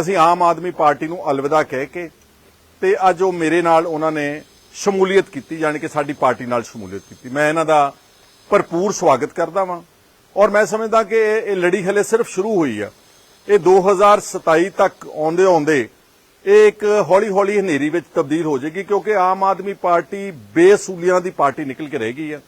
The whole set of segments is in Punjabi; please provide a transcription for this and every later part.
ਅਸੀਂ ਆਮ ਆਦਮੀ ਪਾਰਟੀ ਨੂੰ ਅਲਵਿਦਾ ਕਹਿ ਕੇ ਤੇ ਅੱਜ ਉਹ ਮੇਰੇ ਨਾਲ ਉਹਨਾਂ ਨੇ ਸ਼ਮੂਲੀਅਤ ਕੀਤੀ, ਯਾਨੀ ਕਿ ਸਾਡੀ ਪਾਰਟੀ ਨਾਲ ਸ਼ਮੂਲੀਅਤ ਕੀਤੀ। ਮੈਂ ਇਹਨਾਂ ਦਾ ਭਰਪੂਰ ਸਵਾਗਤ ਕਰਦਾ ਵਾਂ ਔਰ ਮੈਂ ਸਮਝਦਾ ਕਿ ਇਹ ਇਹ ਲੜੀ ਹਲੇ ਸਿਰਫ ਸ਼ੁਰੂ ਹੋਈ ਆ। ਇਹ 2027 ਤੱਕ ਆਉਂਦੇ ਆਉਂਦੇ ਇਹ ਇੱਕ ਹੌਲੀ ਹੌਲੀ ਹਨੇਰੀ ਵਿੱਚ ਤਬਦੀਲ ਹੋ ਜਾਏਗੀ ਕਿਉਂਕਿ ਆਮ ਆਦਮੀ ਪਾਰਟੀ ਬੇਸੂਲੀਆਂ ਦੀ ਪਾਰਟੀ ਨਿਕਲ ਕੇ ਰਹਿ ਗਈ ਆ।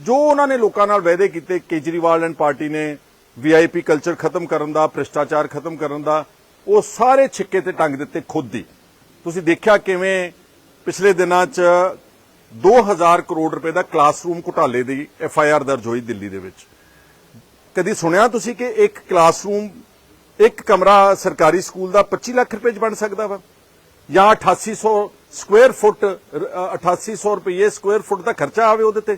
ਜੋ ਉਹਨਾਂ ਨੇ ਲੋਕਾਂ ਨਾਲ ਵਾਅਦੇ ਕੀਤੇ, ਕੇਜਰੀਵਾਲ ਐਂਡ ਪਾਰਟੀ ਨੇ ਵੀਆਈਪੀ ਕਲਚਰ ਖਤਮ ਕਰਨ ਦਾ, ਭ੍ਰਿਸ਼ਟਾਚਾਰ ਖਤਮ ਕਰਨ ਦਾ ਉਹ ਸਾਰੇ ਛਿੱਕੇ ਤੇ ਟੰਗ ਦਿੱਤੇ ਖੁਦ ਹੀ ਤੁਸੀਂ ਦੇਖਿਆ ਕਿਵੇਂ ਪਿਛਲੇ ਦਿਨਾਂ 'ਚ 2000 ਕਰੋੜ ਰੁਪਏ ਦਾ ਕਲਾਸਰੂਮ ਘੁਟਾਲੇ ਦੀ ਐਫ ਆਈ ਆਰ ਦਰਜ ਹੋਈ ਦਿੱਲੀ ਦੇ ਵਿੱਚ। ਕਦੀ ਸੁਣਿਆ ਤੁਸੀਂ ਕਿ ਇੱਕ ਕਲਾਸਰੂਮ ਇੱਕ ਕਮਰਾ ਸਰਕਾਰੀ ਸਕੂਲ ਦਾ 25 ਲੱਖ ਰੁਪਏ 'ਚ ਬਣ ਸਕਦਾ ਵਾ? ਜਾਂ 8800 ਸਕੁਅਰ ਫੁੱਟ ਅ, 8800 ਰੁਪਏ ਸਕੁਅਰ ਫੁੱਟ ਦਾ ਖਰਚਾ ਆਵੇ ਉਹਦੇ ਤੇ?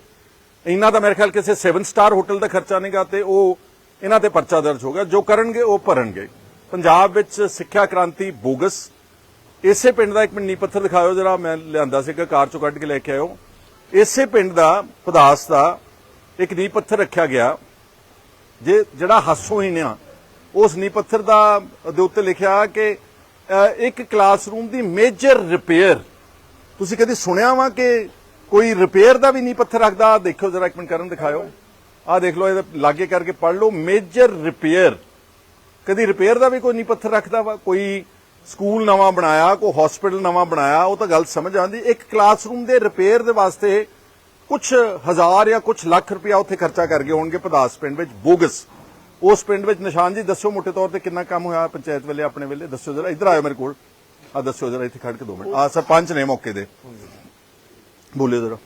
ਇੰਨਾ ਦਾ ਮੇਰੇ ਖਿਆਲ ਕਿਸੇ 7 ਸਟਾਰ ਹੋਟਲ ਦਾ ਖਰਚਾ ਨਹੀਂਗਾ ਤੇ ਉਹ ਇਹਨਾਂ ਤੇ ਪਰਚਾ ਦਰਜ ਹੋਗਾ ਜੋ ਕਰਨਗੇ ਉਹ ਭਰਨਗੇ। ਪੰਜਾਬ ਵਿੱਚ ਸਿੱਖਿਆ ਕ੍ਰਾਂਤੀ ਬੋਗਸ। ਇਸੇ ਪਿੰਡ ਦਾ ਇੱਕ ਮਿੰਟ ਨੀਂਹ ਪੱਥਰ ਦਿਖਾਇਓ ਜਰਾ ਮੈਂ ਲਿਆਂਦਾ ਸੀਗਾ, ਕਾਰ ਚੋਂ ਕੱਢ ਕੇ ਲੈ ਕੇ ਆਇਓ। ਇਸੇ ਪਿੰਡ ਦਾ, ਪਦਾਸ ਦਾ ਇੱਕ ਨੀਂਹ ਪੱਥਰ ਰੱਖਿਆ ਗਿਆ। ਜੇ ਜਿਹੜਾ ਹਾਸੋਹੀਣ ਆ ਉਸ ਨੀਂਹ ਪੱਥਰ ਦਾ ਦੇ ਉੱਤੇ ਲਿਖਿਆ ਕਿ ਇੱਕ ਕਲਾਸਰੂਮ ਦੀ ਮੇਜਰ ਰਿਪੇਅਰ। ਤੁਸੀਂ ਕਦੀ ਸੁਣਿਆ ਵਾ ਕਿ ਕੋਈ ਰਿਪੇਅਰ ਦਾ ਵੀ ਨੀਂਹ ਪੱਥਰ ਰੱਖਦਾ? ਆਹ ਦੇਖੋ ਜਰਾ ਇੱਕ ਮਿੰਟ ਕਰਨ ਦਿਖਾਇਓ। ਆਹ ਦੇਖ ਲਓ, ਇਹਦੇ ਲਾਗੇ ਕਰਕੇ ਪੜ੍ਹ ਲਓ। Major repair. ਕਦੀ ਰਿਪੇਅਰ ਦਾ ਵੀ ਕੋਈ ਨੀਂਹ ਪੱਥਰ ਰੱਖਦਾ ਵਾ ਕੋਈ ਸਕੂਲ ਨਵਾਂ ਬਣਾਇਆ ਕੋਈ ਹਸਪੀਟਲ ਨਵਾਂ ਬਣਾਇਆ ਉਹ ਤਾਂ ਗੱਲ ਸਮਝ ਆਉਂਦੀ। ਇੱਕ ਕਲਾਸਰੂਮ ਦੇ ਰਿਪੇਅਰ ਦੇ ਵਾਸਤੇ ਕੁਝ ਹਜ਼ਾਰ ਜਾਂ ਕੁਝ ਲੱਖ ਰੁਪਇਆ ਉੱਥੇ ਖਰਚਾ ਕਰ ਗਏ ਹੋਣਗੇ ਪਦਾਸ ਪਿੰਡ ਵਿੱਚ ਬੋਗਸ। ਉਸ ਪਿੰਡ ਵਿੱਚ ਨਿਸ਼ਾਨ ਜੀ ਦੱਸੋ ਮੋٹے ਤੌਰ ਤੇ ਕਿੰਨਾ ਕੰਮ ਹੋਇਆ ਪੰਚਾਇਤ ਵੇਲੇ ਆਪਣੇ ਵੇਲੇ ਦੱਸੋ ਜਰਾ ਇੱਧਰ ਆਇਓ ਮੇਰੇ ਕੋਲ। ਆ ਦੱਸੋ ਜਰਾ ਇੱਥੇ ਖੜ ਕੇ ਦੋ ਮਿੰਟ। ਆ ਸਰਪੰਚ ਨੇ ਮੌਕੇ ਦੇ। ਬੋਲਿਓ ਜਰਾ।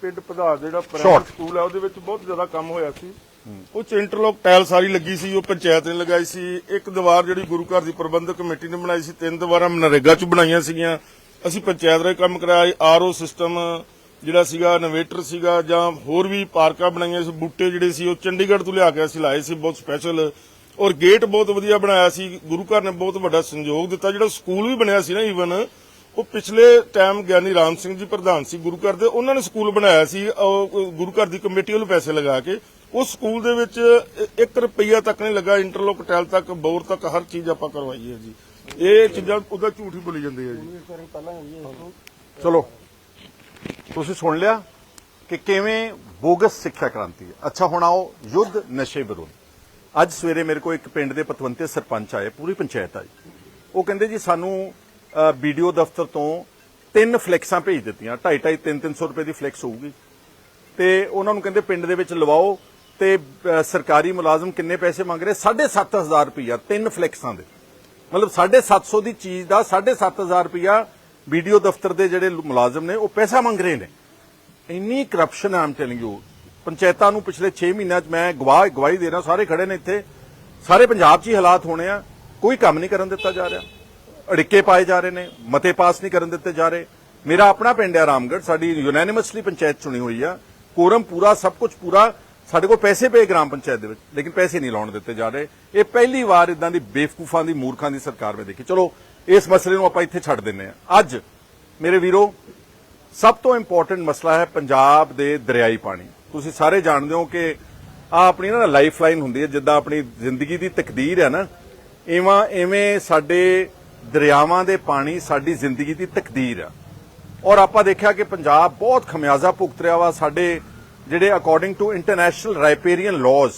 ਪਿੰਡ ਪਧਾਰ ਜਿਹੜਾ. ਪ੍ਰਾਇਮਰੀ ਸਕੂਲ ਹੈ ਉਹਦੇ ਵਿੱਚ ਬਹੁਤ ਜ਼ਿਆਦਾ ਕੰਮ ਹੋਇਆ ਸੀ। ਉਹ ਚ ਇੰਟਰਲੋਕ ਟਾਇਲ ਸਾਰੀ ਲੱਗੀ ਸੀ, ਉਹ ਪੰਚਾਇਤ ਨੇ ਲਗਾਈ ਸੀ। ਇੱਕ ਦੀਵਾਰ ਜਿਹੜੀ ਗੁਰੂ ਘਰ ਦੀ ਪ੍ਰਬੰਧਕ ਕਮੇਟੀ ਨੇ ਬਣਾਈ ਸੀ, ਤਿੰਨ ਦੀਵਾਰਾਂ ਨਰੇਗਾ ਚ ਬਣਾਈਆਂ ਸੀਗੀਆਂ। ਅਸੀਂ ਪੰਚਾਇਤ ਰਾਹੀਂ ਕੰਮ ਕਰਾਇਆ, ਆਰਓ ਸਿਸਟਮ ਜਿਹੜਾ ਸੀਗਾ ਇਨਵੇਟਰ ਸੀਗਾ, ਜਾਂ ਹੋਰ ਵੀ ਪਾਰਕਾਂ ਬਣਾਈਆਂ ਸੀ, ਬੂਟੇ ਜਿਹੜੇ ਸੀ, ਉਹ ਚੰਡੀਗੜ੍ਹ ਤੋਂ ਲਿਆ ਕੇ ਅਸੀਂ ਲਾਏ ਸੀ, ਬਹੁਤ ਸਪੈਸ਼ਲ ਔਰ ਗੇਟ ਬਹੁਤ ਵਧੀਆ ਬਣਾਇਆ ਸੀ, ਗੁਰੂ ਘਰ ਨੇ ਬਹੁਤ ਵੱਡਾ ਸੰਯੋਗ ਦਿੱਤਾ। ਜਿਹੜਾ ਸਕੂਲ ਵੀ ਬਣਿਆ ਸੀ ਨਾ ਈਵਨ ਉਹ ਪਿਛਲੇ ਟਾਈਮ ਗਿਆਨੀ ਰਾਮ ਸਿੰਘ ਜੀ ਪ੍ਰਧਾਨ ਸੀ ਗੁਰੂ ਘਰ ਦੇ, ਉਹਨਾਂ ਨੇ ਸਕੂਲ ਬਣਾਇਆ ਸੀ। ਗੁਰੂ ਘਰ ਦੀ ਕਮੇਟੀ ਵੱਲੋਂ ਪੈਸੇ ਲਗਾ ਕੇ ਉਸ ਸਕੂਲ ਦੇ ਵਿੱਚ 1 ਰੁਪਈਆ ਤੱਕ ਨਹੀਂ ਲੱਗਾ, ਇੰਟਰਲੋਕ ਟੈਲ ਤੱਕ, ਬੋਰ ਤੱਕ, ਹਰ ਚੀਜ਼ ਆਪਾਂ ਕਰਵਾਈ ਹੈ ਜੀ। ਇਹ ਚੀਜ਼ਾਂ ਉਹਦਾ ਝੂਠ ਹੀ ਬੋਲੀ ਜਾਂਦੇ ਆ ਜੀ। ਚਲੋ, ਤੁਸੀਂ ਸੁਣ ਲਿਆ ਕਿ ਕਿਵੇਂ ਬੋਗਸ ਸਿੱਖਿਆ ਕ੍ਰਾਂਤੀ ਅੱਛਾ, ਹੁਣ ਆਓ ਯੁੱਧ ਨਸ਼ੇ ਵਿਰੁੱਧ। ਅੱਜ ਸਵੇਰੇ ਮੇਰੇ ਕੋਲ ਇੱਕ ਪਿੰਡ ਦੇ ਪਤਵੰਤੇ ਸਰਪੰਚ ਆਏ, ਪੂਰੀ ਪੰਚਾਇਤ ਆਈ। ਉਹ ਕਹਿੰਦੇ ਜੀ, ਸਾਨੂੰ ਵੀਡੀਓ ਦਫ਼ਤਰ ਤੋਂ ਤਿੰਨ ਫਲੈਕਸਾਂ ਭੇਜ ਦਿੱਤੀਆਂ। 2.5 3 300 ਰੁਪਏ ਦੀ ਫਲੈਕਸ ਹੋਊਗੀ। ਤੇ ਉਹਨਾਂ ਨੂੰ ਕਹਿੰਦੇ, ਪਿੰਡ ਦੇ ਵਿੱਚ ਲਵਾਓ ਤੇ ਸਰਕਾਰੀ ਮੁਲਾਜ਼ਮ ਕਿੰਨੇ ਪੈਸੇ ਮੰਗ ਰਹੇ? 7500 ਰੁਪਇਆ ਤਿੰਨ ਫਲੈਕਸਾਂ ਦੇ। ਮਤਲਬ 750 ਦੀ ਚੀਜ਼ ਦਾ 7500 ਰੁਪਇਆ ਵੀਡੀਓ ਦਫ਼ਤਰ ਦੇ ਜਿਹੜੇ ਮੁਲਾਜ਼ਮ ਨੇ, ਉਹ ਪੈਸਾ ਮੰਗ ਰਹੇ ਨੇ। ਇੰਨੀ ਕਰਪਸ਼ਨ ਆਮ ਟੈਲਿੰਗ ਯੂ ਪੰਚਾਇਤਾਂ ਨੂੰ ਪਿਛਲੇ 6 ਮਹੀਨਿਆਂ 'ਚ ਮੈਂ ਗਵਾਹ ਗਵਾਹੀ ਦੇ ਰਿਹਾ, ਸਾਰੇ ਖੜੇ ਨੇ ਇੱਥੇ। ਸਾਰੇ ਪੰਜਾਬ 'ਚ ਹੀ ਹਾਲਾਤ ਹੋਣੇ ਆ। ਕੋਈ ਕੰਮ ਨਹੀਂ ਕਰਨ ਦਿੱਤਾ ਜਾ ਰਿਹਾ। ਅੜਿੱਕੇ ਪਾਏ ਜਾ ਰਹੇ ਨੇ, ਮਤੇ ਪਾਸ ਨਹੀਂ ਕਰਨ ਦਿੱਤੇ ਜਾ ਰਹੇ। ਮੇਰਾ ਆਪਣਾ ਪਿੰਡ ਹੈ ਰਾਮਗੜ ਸਾਡੀ ਯੂਨੈਨਿਮਸਲੀ ਪੰਚਾਇਤ ਚੁਣੀ ਹੋਈ ਆ। ਕੋਰਮ ਪੂਰਾ, ਸਭ ਕੁਝ ਪੂਰਾ। ਸਾਡੇ ਕੋਲ ਪੈਸੇ ਪਏ ਗ੍ਰਾਮ ਪੰਚਾਇਤ ਦੇ ਵਿੱਚ, ਲੇਕਿਨ ਪੈਸੇ ਨਹੀਂ ਲਾਉਣ ਦਿੱਤੇ ਜਾ ਰਹੇ। ਇਹ ਪਹਿਲੀ ਵਾਰ ਇਦਾਂ ਦੀ ਬੇਵਕੂਫਾਂ ਦੀ, ਮੂਰਖਾਂ ਦੀ ਸਰਕਾਰ ਮੈਂ ਦੇਖੀ। ਚਲੋ, ਇਸ ਮਸਲੇ ਨੂੰ ਆਪਾਂ ਇੱਥੇ ਛੱਡ ਦਿੰਨੇ ਆ ਅੱਜ, ਮੇਰੇ ਵੀਰੋ, ਸਭ ਤੋਂ ਇੰਪੋਰਟੈਂਟ ਮਸਲਾ ਹੈ ਪੰਜਾਬ ਦੇ ਦਰਿਆਈ ਪਾਣੀ। ਤੁਸੀਂ ਸਾਰੇ ਜਾਣਦੇ ਹੋ ਕਿ ਆ ਆਪਣੀ ਨਾ ਲਾਈਫ ਲਾਈਨ ਹੁੰਦੀ ਹੈ, ਜਿੱਦਾਂ ਆਪਣੀ ਜ਼ਿੰਦਗੀ ਦੀ ਤਕਦੀਰ ਹੈ ਨਾ, ਇਵਾਂ ਐਵੇਂ ਸਾਡੇ ਦਰਿਆਵਾਂ ਦੇ ਪਾਣੀ ਸਾਡੀ ਜ਼ਿੰਦਗੀ ਦੀ ਤਕਦੀਰ ਆ। ਔਰ ਆਪਾਂ ਦੇਖਿਆ ਕਿ ਪੰਜਾਬ ਬਹੁਤ ਖਮਿਆਜ਼ਾ ਭੁਗਤ ਰਿਹਾ ਵਾ, ਸਾਡੇ ਜਿਹੜੇ according to international riparian laws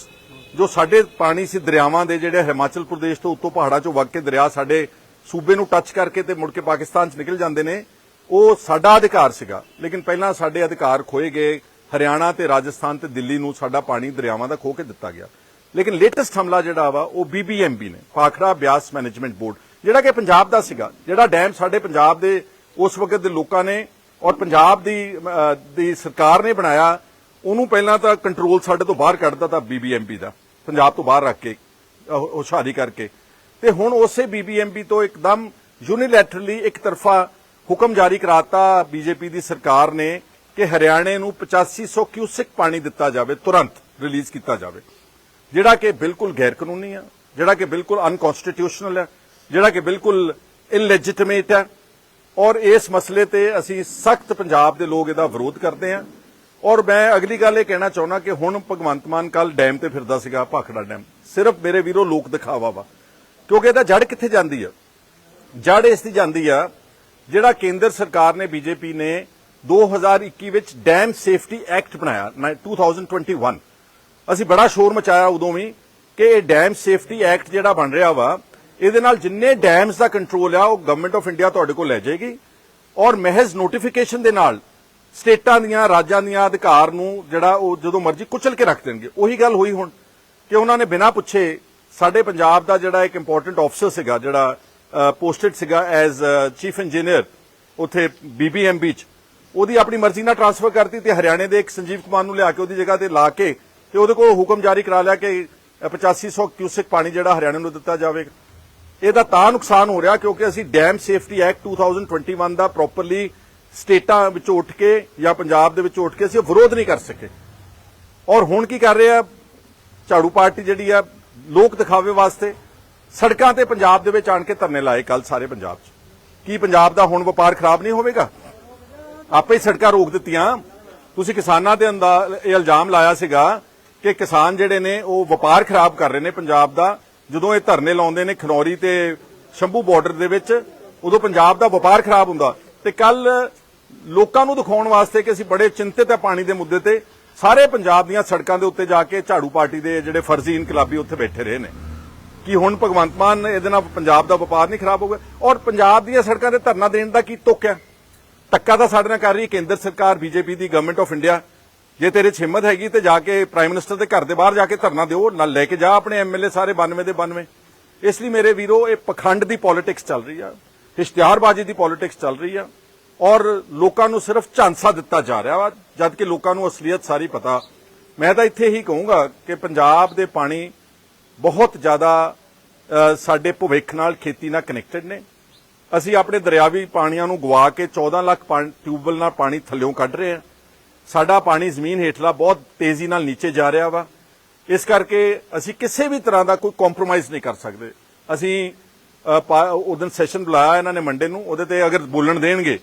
ਜੋ ਸਾਡੇ ਪਾਣੀ ਸੀ ਦਰਿਆਵਾਂ ਦੇ ਜਿਹੜੇ ਹਿਮਾਚਲ ਪ੍ਰਦੇਸ਼ ਤੋਂ ਉੱਤੋਂ ਪਹਾੜਾਂ ਚੋਂ ਵਗ ਕੇ ਦਰਿਆ ਸਾਡੇ ਸੂਬੇ ਨੂੰ ਟੱਚ ਕਰਕੇ ਤੇ ਮੁੜ ਕੇ ਪਾਕਿਸਤਾਨ 'ਚ ਨਿਕਲ ਜਾਂਦੇ ਨੇ, ਉਹ ਸਾਡਾ ਅਧਿਕਾਰ ਸੀਗਾ। ਲੇਕਿਨ ਪਹਿਲਾਂ ਸਾਡੇ ਅਧਿਕਾਰ ਖੋਏ ਗਏ, ਹਰਿਆਣਾ ਤੇ ਰਾਜਸਥਾਨ ਤੇ ਦਿੱਲੀ ਨੂੰ ਸਾਡਾ ਪਾਣੀ ਦਰਿਆਵਾਂ ਦਾ ਖੋ ਕੇ ਦਿੱਤਾ ਗਿਆ। ਲੇਕਿਨ ਲੇਟੈਸਟ ਹਮਲਾ ਜਿਹੜਾ ਵਾ, ਉਹ ਬੀਬੀਐਮਬੀ ਨੇ, ਪਾਖੜਾ ਬਿਆਸ ਮੈਨੇਜਮੈਂਟ ਬੋਰਡ ਜਿਹੜਾ ਕਿ ਪੰਜਾਬ ਦਾ ਸੀਗਾ, ਜਿਹੜਾ ਡੈਮ ਸਾਡੇ ਪੰਜਾਬ ਦੇ ਉਸ ਵਕਤ ਦੇ ਲੋਕਾਂ ਨੇ ਔਰ ਪੰਜਾਬ ਦੀ ਦੀ ਸਰਕਾਰ ਨੇ ਬਣਾਇਆ ਉਹਨੂੰ ਪਹਿਲਾਂ ਤਾਂ ਕੰਟਰੋਲ ਸਾਡੇ ਤੋਂ ਬਾਹਰ ਕੱਢਦਾ ਤਾਂ ਬੀਬੀਐਮਬੀ ਦਾ, ਪੰਜਾਬ ਤੋਂ ਬਾਹਰ ਰੱਖ ਕੇ ਉਹ ਹੁਸ਼ਿਆਰੀ ਕਰਕੇ। ਤੇ ਹੁਣ ਉਸੇ ਬੀਬੀਐਮਬੀ ਤੋਂ ਇੱਕਦਮ ਯੂਨੀਲੈਟਰਲੀ ਇੱਕ ਤਰਫਾ ਹੁਕਮ ਜਾਰੀ ਕਰਾਤਾ ਬੀਜੇਪੀ ਦੀ ਸਰਕਾਰ ਨੇ ਕਿ ਹਰਿਆਣੇ ਨੂੰ 8500 ਕਿਊਸਿਕ ਪਾਣੀ ਦਿੱਤਾ ਜਾਵੇ, ਤੁਰੰਤ ਰਿਲੀਜ਼ ਕੀਤਾ ਜਾਵੇ। ਜਿਹੜਾ ਕਿ ਬਿਲਕੁਲ ਗੈਰ ਕਾਨੂੰਨੀ ਆ, ਜਿਹੜਾ ਕਿ ਬਿਲਕੁਲ ਅਨਕਨਸਟੀਟਿਊਸ਼ਨਲ ਹੈ ਜਿਹੜਾ ਕਿ ਬਿਲਕੁਲ ਇਲੈਜੀਟਿਮੇਟ ਹੈ ਔਰ ਇਸ ਮਸਲੇ ਤੇ ਅਸੀਂ ਸਖਤ ਪੰਜਾਬ ਦੇ ਲੋਕ ਇਹਦਾ ਵਿਰੋਧ ਕਰਦੇ ਹਾਂ ਔਰ ਮੈਂ ਅਗਲੀ ਗੱਲ ਇਹ ਕਹਿਣਾ ਚਾਹੁੰਦਾ ਕਿ ਹੁਣ ਭਗਵੰਤ ਮਾਨ ਕੱਲ ਡੈਮ ਤੇ ਫਿਰਦਾ ਸੀਗਾ, ਭਾਖੜਾ ਡੈਮ। ਸਿਰਫ ਮੇਰੇ ਵੀਰੋ ਲੋਕ ਦਿਖਾਵਾ ਵਾ। ਕਿਉਂਕਿ ਇਹਦਾ ਜੜ ਕਿੱਥੇ ਜਾਂਦੀ ਹੈ ਜੜ ਇਸ ਦੀ ਜਾਂਦੀ ਆ, ਜਿਹੜਾ ਕੇਂਦਰ ਸਰਕਾਰ ਨੇ, ਬੀਜੇਪੀ ਨੇ 2021 ਵਿੱਚ ਡੈਮ ਸੇਫਟੀ ਐਕਟ ਬਣਾਇਆ, ਨਾ- 2021 ਅਸੀਂ ਬੜਾ ਸ਼ੋਰ ਮਚਾਇਆ ਉਦੋਂ ਵੀ ਕਿ ਇਹ ਡੈਮ ਸੇਫਟੀ ਐਕਟ ਜਿਹੜਾ ਬਣ ਰਿਹਾ ਵਾ, ਇਹਦੇ ਨਾਲ ਜਿੰਨੇ ਡੈਮਸ ਦਾ ਕੰਟਰੋਲ ਆ, ਉਹ ਗਵਰਨਮੈਂਟ ਆਫ ਇੰਡੀਆ ਤੁਹਾਡੇ ਕੋਲ ਲੈ ਜਾਏਗੀ। ਔਰ ਮਹਿਜ਼ ਨੋਟੀਫਿਕੇਸ਼ਨ ਦੇ ਨਾਲ ਸਟੇਟਾਂ ਦੀਆਂ, ਰਾਜਾਂ ਦੀਆਂ ਅਧਿਕਾਰ ਨੂੰ ਜਿਹੜਾ ਉਹ ਜਦੋਂ ਮਰਜ਼ੀ ਕੁਚਲ ਕੇ ਰੱਖ ਦੇਣਗੇ। ਉਹੀ ਗੱਲ ਹੋਈ ਹੁਣ ਕਿ ਉਹਨਾਂ ਨੇ ਬਿਨਾਂ ਪੁੱਛੇ ਸਾਡੇ ਪੰਜਾਬ ਦਾ ਜਿਹੜਾ ਇੱਕ ਇੰਪੋਰਟੈਂਟ ਆਫਸਰ ਸੀਗਾ, ਜਿਹੜਾ ਪੋਸਟਡ ਸੀਗਾ ਐਜ਼ ਚੀਫ ਇੰਜੀਨੀਅਰ ਉਥੇ ਬੀਬੀਐਮਬੀ ਚ। ਉਹਦੀ ਆਪਣੀ ਮਰਜ਼ੀ ਨਾਲ ਟਰਾਂਸਫਰ ਕਰਤੀ ਤੇ ਹਰਿਆਣੇ ਦੇ ਇੱਕ ਸੰਜੀਵ ਕੁਮਾਰ ਨੂੰ ਲਿਆ ਕੇ ਉਹਦੀ ਜਗ੍ਹਾ ਤੇ ਲਾ ਕੇ ਤੇ ਉਹਦੇ ਕੋਲ ਹੁਕਮ ਜਾਰੀ ਕਰਾ ਲਿਆ ਕਿ 8500 ਕਿਊਸਿਕ ਪਾਣੀ ਜਿਹੜਾ ਹਰਿਆਣੇ ਨੂੰ ਦਿੱਤਾ ਜਾਵੇਗਾ ਇਹਦਾ ਤਾਂ ਨੁਕਸਾਨ ਹੋ ਰਿਹਾ ਕਿਉਂਕਿ ਅਸੀਂ ਡੈਮ ਸੇਫਟੀ ਐਕਟ 2021 ਦਾ ਪ੍ਰੋਪਰਲੀ ਸਟੇਟਾਂ ਵਿੱਚੋਂ ਉੱਠ ਕੇ ਜਾਂ ਪੰਜਾਬ ਦੇ ਵਿੱਚ ਉੱਠ ਕੇ ਅਸੀਂ ਵਿਰੋਧ ਨਹੀਂ ਕਰ ਸਕੇ। ਔਰ ਹੁਣ ਕੀ ਕਰ ਰਹੇ ਆ? ਝਾੜੂ ਪਾਰਟੀ ਜਿਹੜੀ ਆ, ਲੋਕ ਦਿਖਾਵੇ ਵਾਸਤੇ ਸੜਕਾਂ ਤੇ ਪੰਜਾਬ ਦੇ ਵਿੱਚ ਆਣ ਕੇ ਧਰਨੇ ਲਾਏ ਕੱਲ ਸਾਰੇ ਪੰਜਾਬ 'ਚ। ਕੀ ਪੰਜਾਬ ਦਾ ਹੁਣ ਵਪਾਰ ਖਰਾਬ ਨਹੀਂ ਹੋਵੇਗਾ? ਆਪੇ ਹੀ ਸੜਕਾਂ ਰੋਕ ਦਿੱਤੀਆਂ। ਤੁਸੀਂ ਕਿਸਾਨਾਂ ਦੇ ਅੰਦਰ ਇਹ ਇਲਜ਼ਾਮ ਲਾਇਆ ਸੀਗਾ ਕਿ ਕਿਸਾਨ ਜਿਹੜੇ ਨੇ ਉਹ ਵਪਾਰ ਖਰਾਬ ਕਰ ਰਹੇ ਨੇ ਪੰਜਾਬ ਦਾ। ਜਦੋਂ ਇਹ ਧਰਨੇ ਲਾਉਂਦੇ ਨੇ ਖਨੌਰੀ ਤੇ ਸ਼ੰਭੂ ਬਾਰਡਰ ਦੇ ਵਿੱਚ, ਉਦੋਂ ਪੰਜਾਬ ਦਾ ਵਪਾਰ ਖਰਾਬ ਹੁੰਦਾ। ਤੇ ਕੱਲ ਲੋਕਾਂ ਨੂੰ ਦਿਖਾਉਣ ਵਾਸਤੇ ਕਿ ਅਸੀਂ ਬੜੇ ਚਿੰਤਿਤ ਹੈ ਪਾਣੀ ਦੇ ਮੁੱਦੇ ਤੇ। ਸਾਰੇ ਪੰਜਾਬ ਦੀਆਂ ਸੜਕਾਂ ਦੇ ਉੱਤੇ ਜਾ ਕੇ ਝਾੜੂ ਪਾਰਟੀ ਦੇ ਜਿਹੜੇ ਫਰਜ਼ੀ ਇਨਕਲਾਬੀ ਉੱਥੇ ਬੈਠੇ ਰਹੇ ਨੇ। ਕਿ ਹੁਣ ਭਗਵੰਤ ਮਾਨ ਇਹਦੇ ਨਾਲ ਪੰਜਾਬ ਦਾ ਵਪਾਰ ਨਹੀਂ ਖਰਾਬ ਹੋਊਗਾ ਔਰ ਪੰਜਾਬ ਦੀਆਂ ਸੜਕਾਂ ਤੇ ਧਰਨਾ ਦੇਣ ਦਾ ਕੀ ਤੁੱਕ ਹੈ? ਧੱਕਾ ਤਾਂ ਸਾਡੇ ਨਾਲ ਕਰ ਰਹੀ ਹੈ ਕੇਂਦਰ ਸਰਕਾਰ, ਬੀਜੇਪੀ ਦੀ ਗਵਰਨਮੈਂਟ ਆਫ ਇੰਡੀਆ ਜੇ ਤੇਰੇ 'ਚ ਹਿੰਮਤ ਹੈਗੀ ਤੇ ਜਾ ਕੇ ਪ੍ਰਾਈਮ ਮਿਨਿਸਟਰ ਦੇ ਘਰ ਦੇ ਬਾਹਰ ਜਾ ਕੇ ਧਰਨਾ ਦਿਓ, ਨਾਲ ਲੈ ਕੇ ਜਾ ਆਪਣੇ ਐਮਐਲਏ ਸਾਰੇ 92 ਦੇ 92 ਇਸ ਲਈ ਮੇਰੇ ਵੀਰੋ, ਇਹ ਪਖੰਡ ਦੀ ਪੋਲਿਟਿਕਸ ਚੱਲ ਰਹੀ ਆ। ਇਸ਼ਤਿਹਾਰਬਾਜ਼ੀ ਦੀ ਪੋਲਿਟਿਕਸ ਚੱਲ ਰਹੀ ਆ। ਔਰ ਲੋਕਾਂ ਨੂੰ ਸਿਰਫ ਝਾਂਸਾ ਦਿੱਤਾ ਜਾ ਰਿਹਾ ਵਾ ਜਦ ਕਿ ਲੋਕਾਂ ਨੂੰ ਅਸਲੀਅਤ ਸਾਰੀ ਪਤਾ। ਮੈਂ ਤਾਂ ਇੱਥੇ ਹੀ ਕਹੂੰਗਾ ਕਿ ਪੰਜਾਬ ਦੇ ਪਾਣੀ ਬਹੁਤ ਜ਼ਿਆਦਾ ਸਾਡੇ ਭਵਿੱਖ ਨਾਲ ਖੇਤੀ ਨਾਲ ਕਨੈਕਟਡ ਨੇ। ਅਸੀਂ ਆਪਣੇ ਦਰਿਆਵੀ ਪਾਣੀਆਂ ਨੂੰ ਗਵਾ ਕੇ 14 ਲੱਖ ਪਾਣੀ- ਟਿਊਬਵੈੱਲ ਨਾਲ ਪਾਣੀ ਥੱਲਿਓਂ ਕੱਢ ਰਹੇ ਹਾਂ। ਸਾਡਾ ਪਾਣੀ ਜ਼ਮੀਨ ਹੇਠਲਾ ਬਹੁਤ ਤੇਜ਼ੀ ਨਾਲ ਨੀਚੇ ਜਾ ਰਿਹਾ ਵਾ। ਇਸ ਕਰਕੇ ਅਸੀਂ ਕਿਸੇ ਵੀ ਤਰ੍ਹਾਂ ਦਾ ਕੋਈ ਕੰਪਰੋਮਾਈਜ਼ ਨਹੀਂ ਕਰ ਸਕਦੇ। ਅਸੀਂ ਅ, ਉਹ ਦਿਨ ਸੈਸ਼ਨ ਬੁਲਾਇਆ ਇਹਨਾਂ ਨੇ ਮੰਡੇ ਨੂੰ ਉਹਦੇ ਤੇ ਅਗਰ ਬੋਲਣ ਦੇਣਗੇ